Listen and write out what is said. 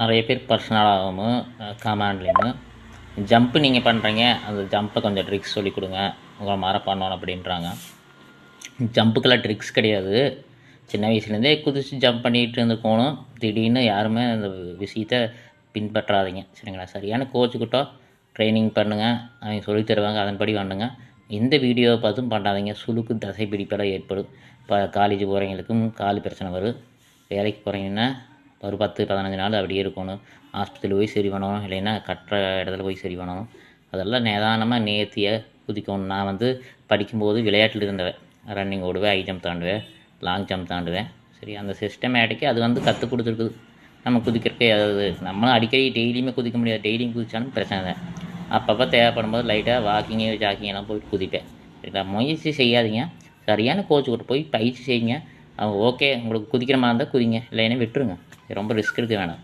நிறைய பேர் பர்சனலாகவும் கமாண்ட்லேயும் ஜம்ப்பு நீங்கள் பண்ணுறீங்க அந்த ஜம்ப்பை கொஞ்சம் ட்ரிக்ஸ் சொல்லி கொடுங்க உங்களை மாற பண்ணணும் அப்படின்றாங்க. ஜம்புக்கெல்லாம் ட்ரிக்ஸ் கிடையாது. சின்ன வயசுலேருந்தே குதிச்சு ஜம்ப் பண்ணிகிட்டு இருந்துக்கணும். திடீர்னு யாருமே அந்த விஷயத்தை பின்பற்றாதீங்க. சரிங்களா? சரியான கோச்சுக்கிட்டோ ட்ரைனிங் பண்ணுங்கள் அவங்க சொல்லித் தருவாங்க அதன்படி பண்ணுங்க. இந்த வீடியோவை பார்த்தும் பண்ணாதீங்க. சுளுக்கு தசை பிடிப்பெல்லாம் ஏற்படும். இப்போ காலேஜ் போகிறவங்களுக்கும் கால் பிரச்சனை வரும். வேலைக்கு போகிறீங்கன்னா ஒரு பத்து பதினஞ்சு நாள் அப்படியே இருக்கணும். ஆஸ்பத்திரி போய் சரி பண்ணணும். இல்லைன்னா கட்டுற இடத்துல போய் சரி பண்ணணும். அதெல்லாம் நிதானமாக நேர்த்தியாக குதிக்கணும். நான் வந்து படிக்கும்போது விளையாட்டில் இருந்தவன். ரன்னிங் ஓடுவேன் ஹை ஜம்ப் தாண்டுவேன் லாங் ஜம்ப் தாண்டுவேன். சரி அந்த சிஸ்டமேட்டிக்கு அது வந்து கற்றுக் கொடுத்துருக்குது. நம்ம குதிக்கிறதுக்கு அதாவது நம்மளும் அடிக்கடி டெய்லியுமே குதிக்க முடியாது. டெய்லியும் குதிச்சாலும் பிரச்சனை தான் அப்பப்போ தேவைப்படும் போது லைட்டாக வாக்கிங்கு ஜாக்கிங் எல்லாம் போயிட்டு குதிப்பேன். சரிங்களா? முயற்சி செய்யாதீங்க. சரியான கோச் கூட போய் பயிற்சி செய்யுங்க. அவங்க ஓகே உங்களுக்கு குதிக்கிற மாதிரி இருந்தால் குதிங்க இல்லைன்னா விட்டுருங்க. ரொம்ப ரிஸ்க் எடுக்க வேணாம்.